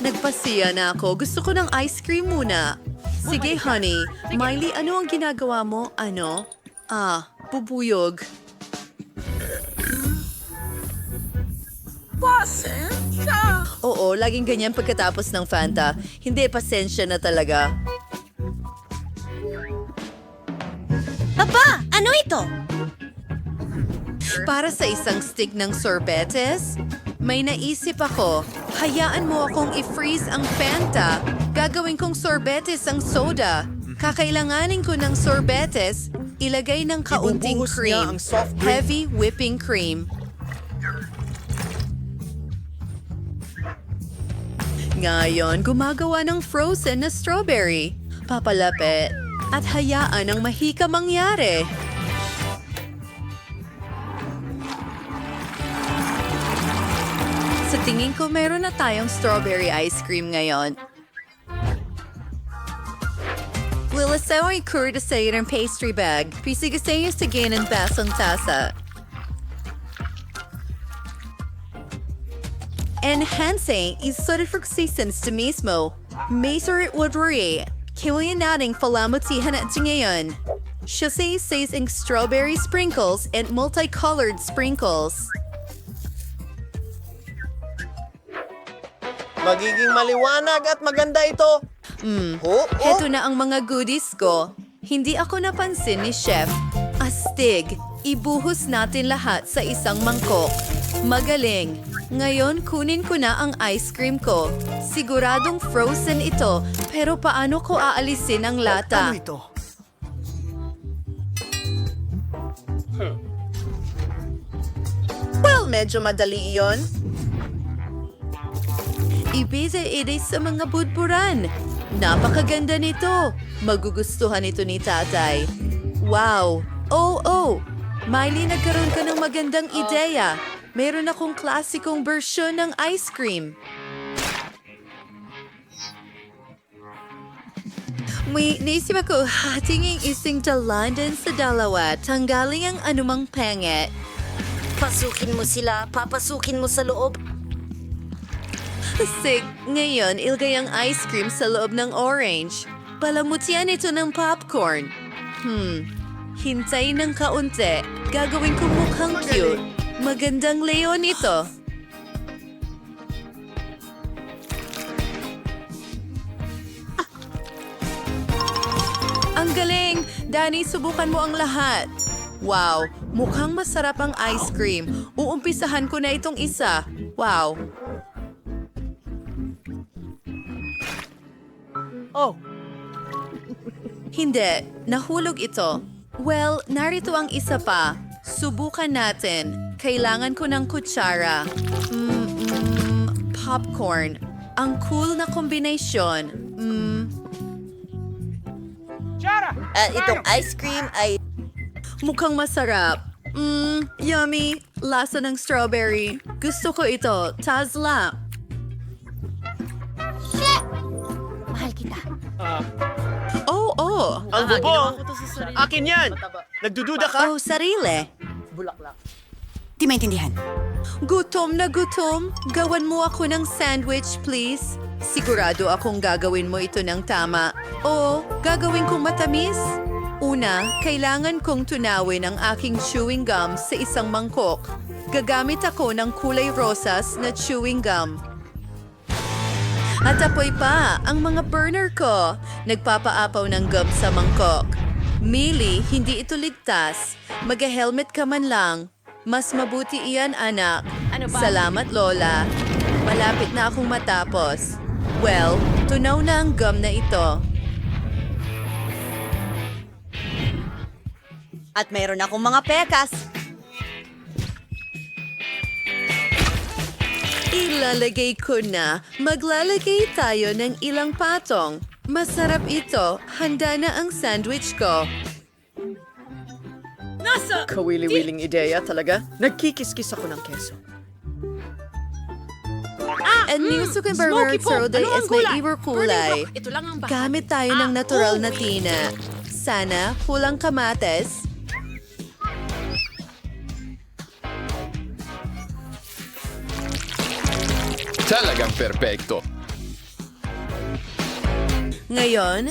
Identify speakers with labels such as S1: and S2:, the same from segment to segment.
S1: Nagpasiya na ako. Gusto ko ng ice cream muna. Sige, honey. Miley, ano ang ginagawa mo? Ano? Ah, bubuyog. Oo, laging ganyan pagkatapos ng Fanta. Hindi, pasensya na talaga.
S2: Papa, ano ito?
S1: Para sa isang stick ng sorbetes, may naisip ako. Hayaan mo akong i-freeze ang Fanta. Gagawin kong sorbetes ang soda. Kakailanganin ko ng sorbetes, ilagay ng kaunting
S3: Ibubuhos niya
S1: cream.
S3: ang soft drink.
S1: Heavy whipping cream. Ngayon, gumagawa ng frozen na strawberry. Papalapit. At hayaan ang mahika mangyari. Tingin ko, meron na tayong strawberry ice cream ngayon. Lilasaw ay curd sa ng pastry bag. Pisigasayo sa ng basong tasa. Enhancing isurifruxisens to mismo. Maser Woodbury. Kiwayan nating falamutihan at ngayon. Siya says ang strawberry sprinkles and multicolored sprinkles.
S3: Magiging maliwanag at maganda ito.
S1: Hmm.
S3: Oh, oh.
S1: Heto na ang mga goodies ko. Hindi ako napansin ni Chef. Astig, ibuhos natin lahat sa isang mangkok. Magaling. Ngayon, kunin ko na ang ice cream ko. Siguradong frozen ito, pero paano ko aalisin ang lata?
S3: Ano ito?
S1: Well, medyo madali iyon. Ibisa ide sa mga budburan. Napakaganda nito. Magugustuhan ito ni tatay. Wow! Oh, oh! Miley, nagkaroon ka ng magandang ideya. Meron akong klasikong bersyon ng ice cream. May naisip ako, hatingin ising London sa dalawa, tanggaling ang anumang pangit.
S2: Pasukin mo sila, papasukin mo sa loob.
S1: Sig, ngayon ilagay ang ice cream sa loob ng orange. Palamutian ito ng popcorn. Hmm, hintay ng kaunti. Gagawin ko mukhang cute. Magandang leon ito. Ang galing! Danny, subukan mo ang lahat. Wow, mukhang masarap ang ice cream. Uumpisahan ko na itong isa. Wow,
S3: Oh,
S1: Hindi, nahulog ito. Well, narito ang isa pa. Subukan natin. Kailangan ko ng kutsara. Mm, mm, popcorn. Ang cool na kombinasyon. Mm,
S2: At itong ice cream ay...
S1: mukhang masarap. Mm, yummy. Lasa ng strawberry. Gusto ko ito. Tazla.
S2: Kita.
S1: Oh, oh.
S3: ang bubong. Akin yan. Nagdududa ka?
S1: Oh, sarili.
S2: Di maintindihan.
S1: Gutom na gutom. Gawan mo ako ng sandwich, please. Sigurado akong gagawin mo ito ng tama. O, gagawin kong matamis. Una, kailangan kong tunawin ang aking chewing gum sa isang mangkok. Gagamit ako ng kulay rosas na chewing gum. At apoy pa ang mga burner ko. Nagpapaapaw ng gum sa mangkok. Mili, hindi ito ligtas. Mag-helmet ka man lang. Mas mabuti iyan, anak. Salamat, Lola. Malapit na akong matapos. Well, tunaw na ang gum na ito.
S2: At meron akong mga pekas.
S1: Ilalagay ko na. Maglalagay tayo ng ilang patong. Masarap ito. Handa na ang sandwich ko.
S3: Kawili-wiling ideya talaga. Nagkikiskis ako ng keso.
S1: And niso kay Burger Soda is may iwer kulay. Gamit tayo ng natural na tina. Sana, pulang kamates.
S4: Talagang perpekto.
S1: Ngayon,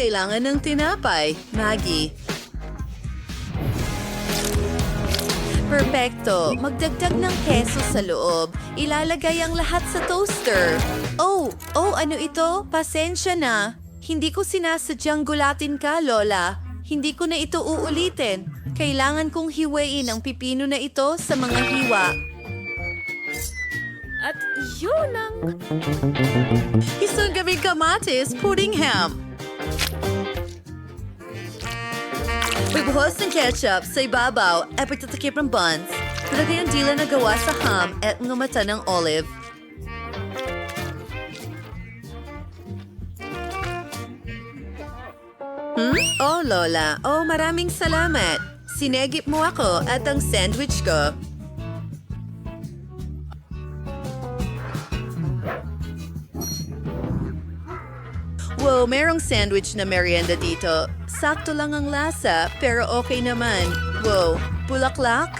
S1: kailangan ng tinapay, Maggie. Perfecto. Magdagdag ng keso sa loob. Ilalagay ang lahat sa toaster. Oh, oh, ano ito? Pasensya na. Hindi ko sinasadyang gulatin ka, Lola. Hindi ko na ito uulitin. Kailangan kong hiwain ang pipino na ito sa mga hiwa. At yun ang... Isang gabing kamatis, pudding ham. Pagbuhos ng ketchup sa ibabaw at pagtatakip ng buns, lagay ang dila na gawa sa ham at mga mata ng olive. Hmm? Oh, Lola. Oh, maraming salamat. Sinegip mo ako at ang sandwich ko. Wow, merong sandwich na merienda dito. Sakto lang ang lasa, pero okay naman. Wow, bulaklak?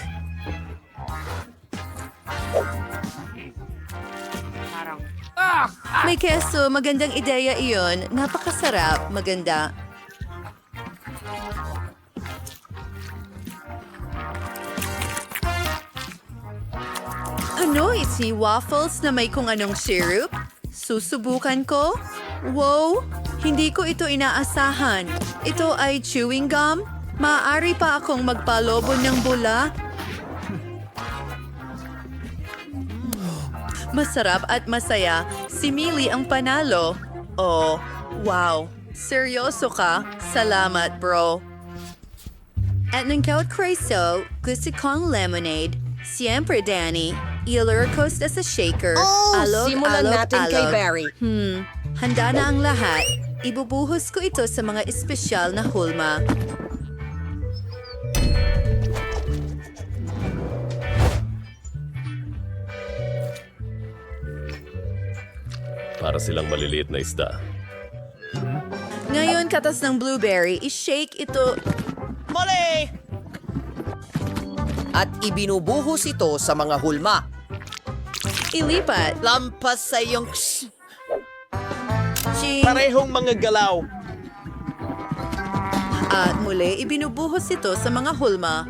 S1: May keso, magandang ideya iyon. Napakasarap, maganda. Ano, iti waffles na may kung anong syrup? Susubukan ko? Wow, hindi ko ito inaasahan. Ito ay chewing gum? Maaari pa akong magpalobo ng bula? Masarap at masaya. Si Millie ang panalo. Oh, wow. Seryoso ka? Salamat, bro. At ng kaut Creso, gusto kong lemonade. Siyempre, Danny. Ilur ko sa shaker.
S2: Oh,
S1: alog,
S2: simulan
S1: alog,
S2: natin kay
S1: alog.
S2: Barry.
S1: Hmm, handa na ang lahat. Ibubuhos ko ito sa mga espesyal na hulma.
S4: Para silang maliliit na isda.
S1: Ngayon, katas ng blueberry, i-shake ito.
S3: At ibinubuhos ito sa mga hulma.
S1: Ilipat.
S3: Lampas sa iyong...
S1: Ching.
S5: Parehong mga galaw.
S1: At muli, ibinubuhos ito sa mga hulma.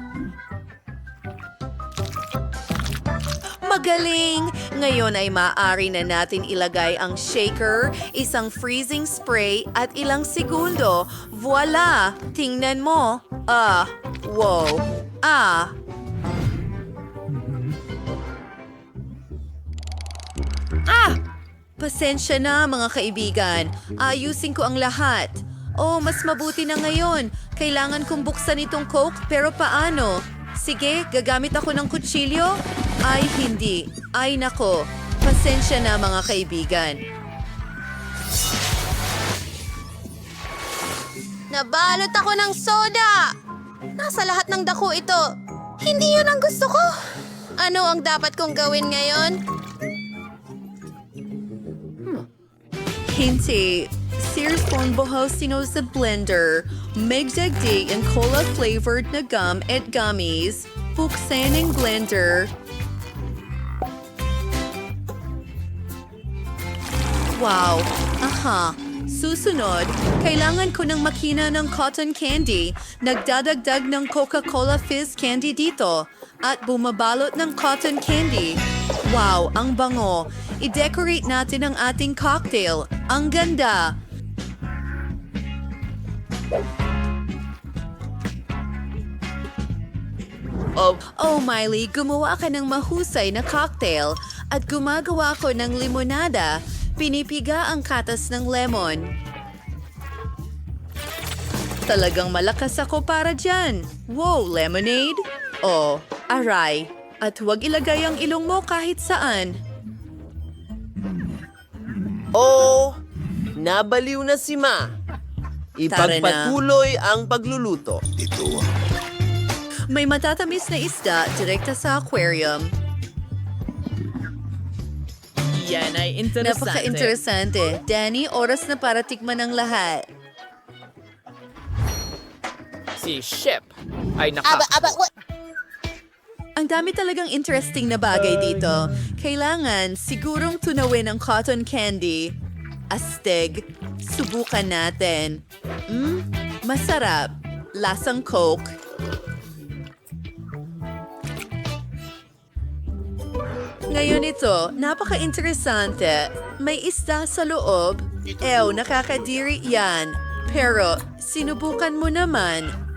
S1: Magaling! Ngayon ay maaari na natin ilagay ang shaker, isang freezing spray at ilang segundo. Voila! Tingnan mo. Ah, wow. Ah, Ah! Pasensya na mga kaibigan. Ayusin ko ang lahat. Oh, mas mabuti na ngayon. Kailangan kong buksan itong Coke pero paano? Sige, gagamit ako ng kutsilyo? Ay, hindi. Ay, nako. Pasensya na mga kaibigan.
S6: Nabalot ako ng soda! Nasa lahat ng dako ito. Hindi yun ang gusto ko. Ano ang dapat kong gawin ngayon?
S1: Hindi. Sears phone buhosino sa blender. Megdagdig ang cola-flavored na gum at gummies. Buksan ang blender. Wow! Aha! Susunod, kailangan ko ng makina ng cotton candy. Nagdadagdag ng Coca-Cola Fizz candy dito. At bumabalot ng cotton candy. Wow, ang bango. I-decorate natin ang ating cocktail. Ang ganda!
S3: Oh,
S1: Oh, Miley, gumawa ka ng mahusay na cocktail at gumagawa ko ng limonada. Pinipiga ang katas ng lemon. Talagang malakas ako para dyan. Wow, lemonade? Oh, aray. At huwag ilagay ang ilong mo kahit saan.
S5: Oh, nabaliw na si Ma. Ipagpatuloy ang pagluluto.
S1: May matatamis na isda direkta sa aquarium.
S3: yan ay interesante.
S1: Napaka-interesante. Danny, oras na para tikman ang lahat.
S5: Si Shep ay naka...
S6: Aba, aba, wa-
S1: Ang dami talagang interesting na bagay dito. Kailangan sigurong tunawin ang cotton candy. Astig. Subukan natin. Hmm, masarap. Lasang Coke. Ngayon ito, napaka-interesante. May isda sa loob. Ew, nakakadiri yan. Pero, sinubukan mo naman.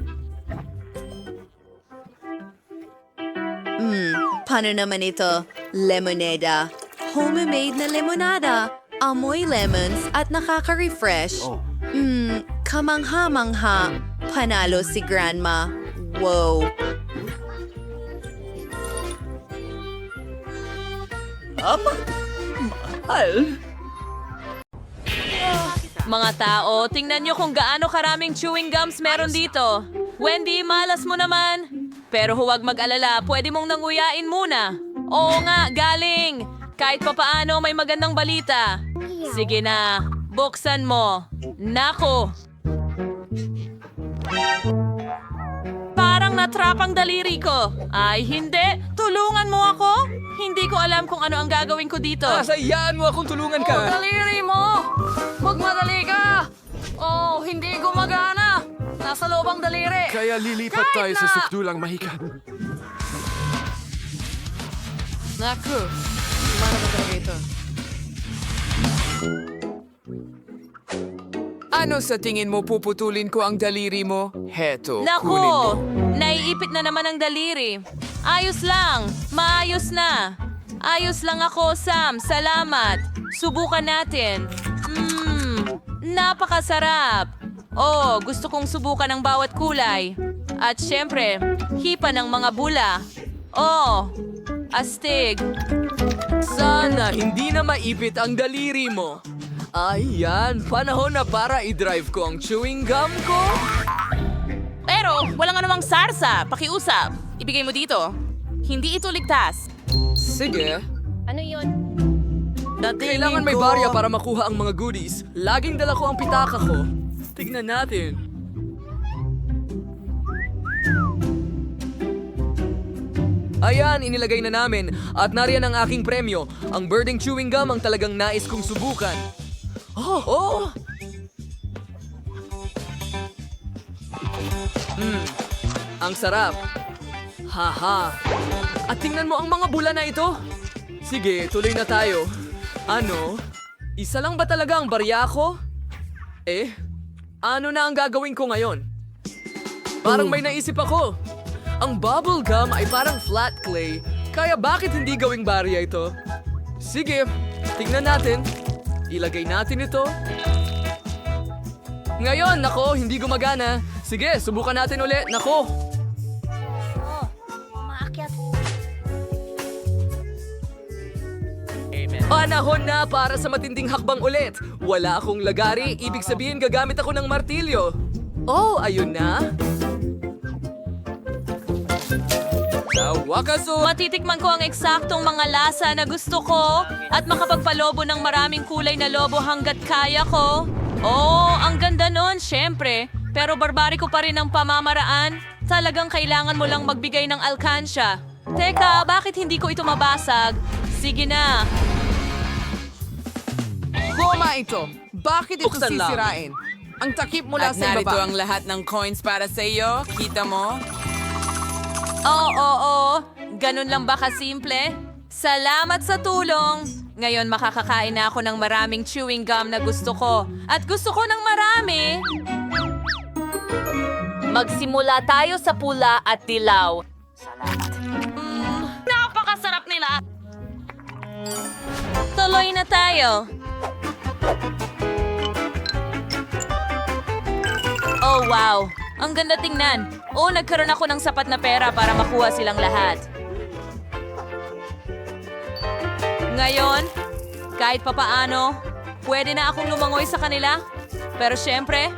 S1: Hmm, paano naman ito? Lemonada. Homemade na lemonada. Amoy lemons at nakaka-refresh. Hmm, kamangha-mangha. Panalo si Grandma. Wow.
S7: Mga tao, tingnan nyo kung gaano karaming chewing gums meron dito. Wendy, malas mo naman. Pero huwag mag-alala, pwede mong nanguyain muna. Oo nga, galing. Kahit papaano may magandang balita. Sige na, buksan mo. Nako. Parang natrap ang daliri ko. Ay, hindi. Tulungan mo ako. Hindi ko alam kung ano ang gagawin ko dito.
S8: Sayaan mo akong tulungan ka!
S7: Daliri mo! Magmadali ka! Oh, hindi gumagana! Nasa loob ang daliri!
S8: Kaya lilipat
S7: Kahit
S8: tayo sa
S7: na-
S8: sukdulang mahikan.
S3: Naku, mana ba talaga ito?
S8: Ano sa tingin mo puputulin ko ang daliri mo? Heto, kunin mo.
S7: Nako! Naiipit na naman ang daliri. Ayos lang. Maayos na. Ayos lang ako, Sam. Salamat. Subukan natin. Mmm, napakasarap. Oh, gusto kong subukan ang bawat kulay. At syempre, hipa ng mga bula. Oh, astig.
S5: Sana hindi na maipit ang daliri mo. Ayan, panahon na para i-drive ko ang chewing gum ko.
S7: Pero, walang anumang sarsa. Pakiusap. Ibigay mo dito. Hindi ito ligtas.
S5: Sige.
S6: Ano yon?
S5: Kailangan may barya para makuha ang mga goodies. Laging dala ko ang pitaka ko. Tignan natin. Ayan, inilagay na namin. At nariyan ang aking premyo. Ang birding chewing gum ang talagang nais kong subukan. Oh, oh! Hmm, ang sarap. Haha. At tingnan mo ang mga bula na ito. Sige, tuloy na tayo. Ano? Isa lang ba talaga ang barya ko? Eh, ano na ang gagawin ko ngayon? Parang may naisip ako. Ang bubble gum ay parang flat clay, kaya bakit hindi gawing barya ito? Sige, tingnan natin. Ilagay natin ito. Ngayon, nako, hindi gumagana. Sige, subukan natin ulit. Nako, Panahon na para sa matinding hakbang ulit. Wala akong lagari, ibig sabihin gagamit ako ng martilyo. Oh, ayun na. Sa.
S7: Matitikman ko ang eksaktong mga lasa na gusto ko at makapagpalobo ng maraming kulay na lobo hanggat kaya ko. Oh, ang ganda nun, syempre. Pero barbari ko pa rin ang pamamaraan. Talagang kailangan mo lang magbigay ng alkansya. Teka, bakit hindi ko ito mabasag? Sige na.
S9: Goma ito. Bakit ito
S5: Buksan lang.
S9: sisirain? Ang takip mula
S10: At
S9: sa
S10: narito
S9: ibaba.
S10: ang lahat ng coins para sa iyo. Kita mo?
S7: Oo, oo. Ganun lang ba kasimple? Salamat sa tulong! Ngayon makakakain na ako ng maraming chewing gum na gusto ko. At gusto ko ng marami! Magsimula tayo sa pula at dilaw. Salamat. Mm, napakasarap nila! Tuloy na tayo. Oh, wow. Ang ganda tingnan. Oo, nagkaroon ako ng sapat na pera para makuha silang lahat. Ngayon, kahit papaano, pwede na akong lumangoy sa kanila. Pero syempre,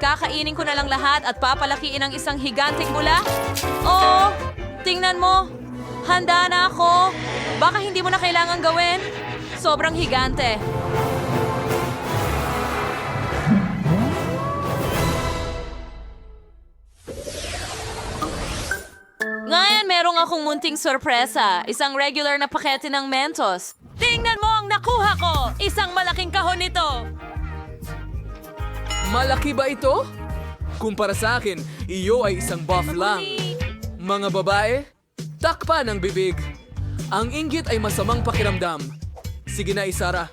S7: kakainin ko na lang lahat at papalakiin ang isang higanting mula. Oo, tingnan mo. Handa na ako. Baka hindi mo na kailangan gawin. Sobrang higante. Akong munting sorpresa. Isang regular na pakete ng Mentos. Tingnan mo ang nakuha ko! Isang malaking kahon nito!
S5: Malaki ba ito? Kumpara sa akin, iyo ay isang buff lang. Mga babae, takpan ang bibig. Ang inggit ay masamang pakiramdam. Sige na, Isara.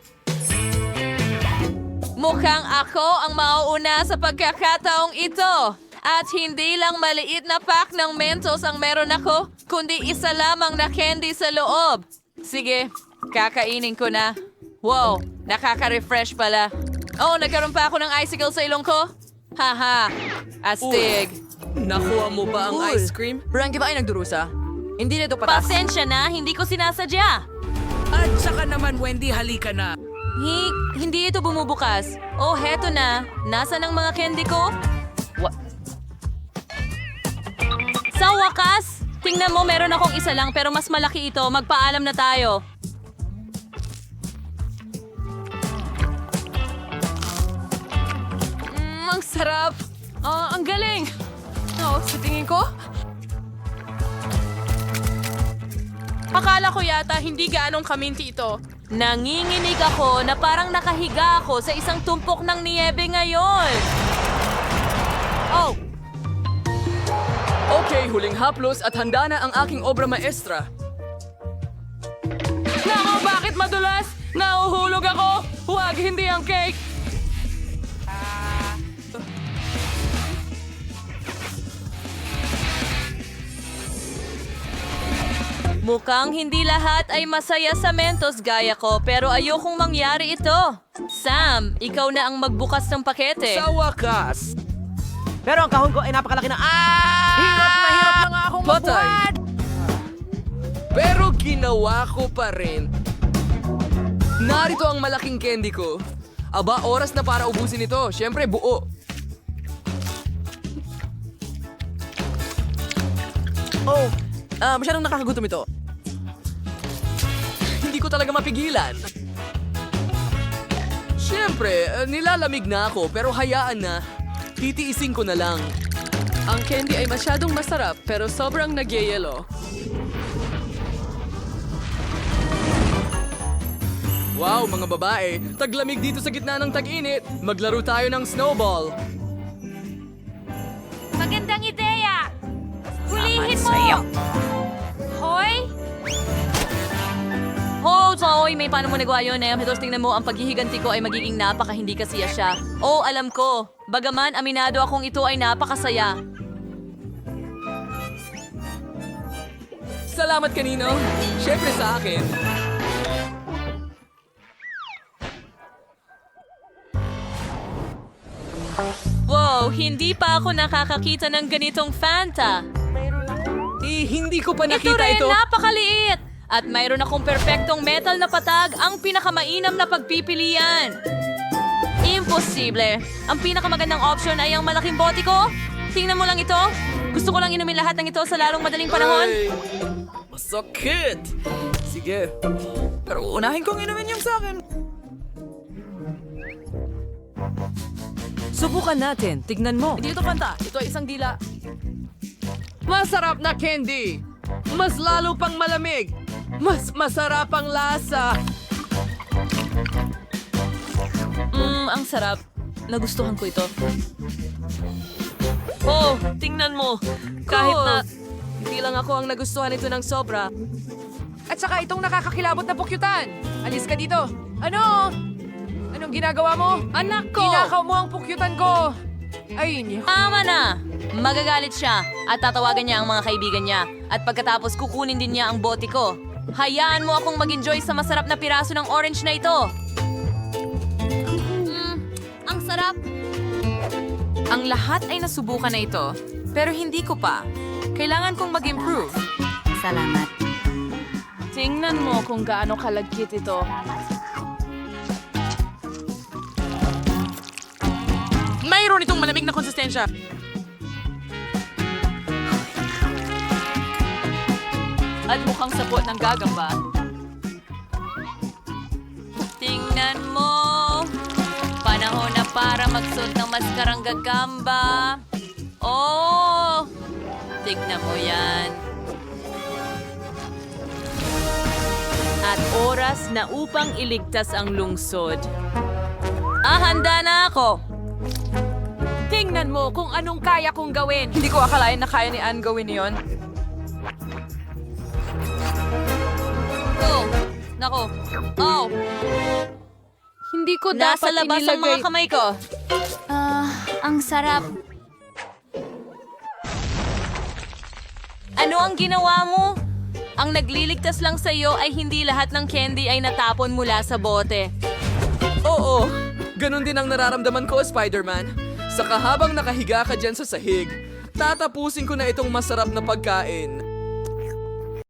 S7: Mukhang ako ang mauuna sa pagkakataong ito. At hindi lang maliit na pack ng Mentos ang meron ako, kundi isa lamang na candy sa loob. Sige, kakainin ko na. Wow, nakaka-refresh pala. Oh, nagkaroon pa ako ng icicle sa ilong ko? Haha, astig.
S5: Nakuha mo ba ang ice cream?
S3: Frankie ba ay nagdurusa? Hindi nito patas.
S7: Pasensya na, hindi ko sinasadya.
S9: At saka naman, Wendy, halika na.
S7: Hi, hindi ito bumubukas. Oh, heto na. Nasaan ang mga candy ko? Wa- Sa wakas, tingnan mo meron akong isa lang pero mas malaki ito. Magpaalam na tayo. Mm, ang sarap. Ah, ang galing. Oh, sa tingin ko,
S6: Akala ko yata hindi gaanong kaminti ito.
S7: Nanginginig ako na parang nakahiga ako sa isang tumpok ng niyebe ngayon. Oh,
S5: Okay, huling haplos at handa na ang aking obra maestra.
S7: Nako, bakit madulas? Nauhulog ako! Huwag, hindi ang cake! Mukhang hindi lahat ay masaya sa Mentos gaya ko, pero ayokong mangyari ito. Sam, ikaw na ang magbukas ng pakete.
S5: Sa wakas,
S3: Pero ang kahon ko ay napakalaki na... Ah!
S5: Patay. pero ginawa ko pa rin. Narito ang malaking candy ko. Aba, oras na para ubusin ito. Siyempre, buo.
S3: Oh, ah, masyadong nakakagutom ito.
S5: Hindi ko talaga mapigilan. Siyempre, eh, nilalamig na ako pero hayaan na. Titiisin ko na lang.
S1: Ang candy ay masyadong masarap pero sobrang nagyayelo.
S5: Wow, mga babae, taglamig dito sa gitna ng tag-init. Maglaro tayo ng snowball.
S7: Magandang ideya! Hulihin mo! Hoy! Zoe, may paano mo nagawa yun eh. Hitos, tingnan mo, ang paghihiganti ko ay magiging napaka hindi kasiya siya. Oh, alam ko. Bagaman, aminado akong ito ay napakasaya.
S5: Salamat kanino. Siyempre sa akin.
S7: Wow, hindi pa ako nakakakita ng ganitong Fanta.
S5: Eh, hindi ko pa
S7: Ito
S5: nakita
S7: rin,
S5: ito.
S7: napakaliit! At mayroon akong perpektong metal na patag, ang pinakamainam na pagpipilian. Imposible. Ang pinakamagandang option ay ang malaking bote ko. Tingnan mo lang ito. Gusto ko lang inumin lahat ng ito sa lalong madaling panahon.
S5: Ay, masakit. Sige. Pero unahin kong inumin yung sa akin.
S3: Subukan natin. Tignan mo.
S1: Hindi ito panta. Ito ay isang dila.
S9: Masarap na candy. Mas lalo pang malamig. Mas masarap ang lasa.
S7: Mmm, ang sarap. Nagustuhan ko ito. Oh, tingnan mo. Kahit na...
S1: Hindi lang ako ang nagustuhan ito ng sobra.
S9: At saka itong nakakakilabot na pukyutan. Alis ka dito. Ano? Anong ginagawa mo?
S7: Anak ko!
S9: Kinakaw mo ang pukyutan ko. Ay, niyo.
S7: Tama na! Magagalit siya at tatawagan niya ang mga kaibigan niya at pagkatapos kukunin din niya ang bote ko. Hayaan mo akong mag-enjoy sa masarap na piraso ng orange na ito. Mmm, ang sarap.
S10: Ang lahat ay nasubukan na ito, pero hindi ko pa. Kailangan kong mag-improve.
S2: Salamat.
S1: Tingnan mo kung gaano kalagkit ito.
S9: Mayroon itong malamig na konsistensya.
S7: At mukhang sapot ng gagamba. Tingnan mo! Panahon na para magsuot ng maskarang gagamba. Oh! Tignan mo yan. At oras na upang iligtas ang lungsod. Ah, handa na ako!
S10: Tingnan mo kung anong kaya kong gawin.
S5: Hindi ko akalain na kaya ni Anne gawin yon.
S7: Oh, nako. Oh,
S6: Hindi ko
S7: nasa
S6: dapat
S7: labas ang mga kamay ko.
S6: Ah, ang sarap.
S7: Ano ang ginawa mo? Ang nagliligtas lang sa iyo ay hindi lahat ng candy ay natapon mula sa bote.
S5: Oo, ganun din ang nararamdaman ko, Spider-Man. Sa kahabang nakahiga ka dyan sa sahig, tatapusin ko na itong masarap na pagkain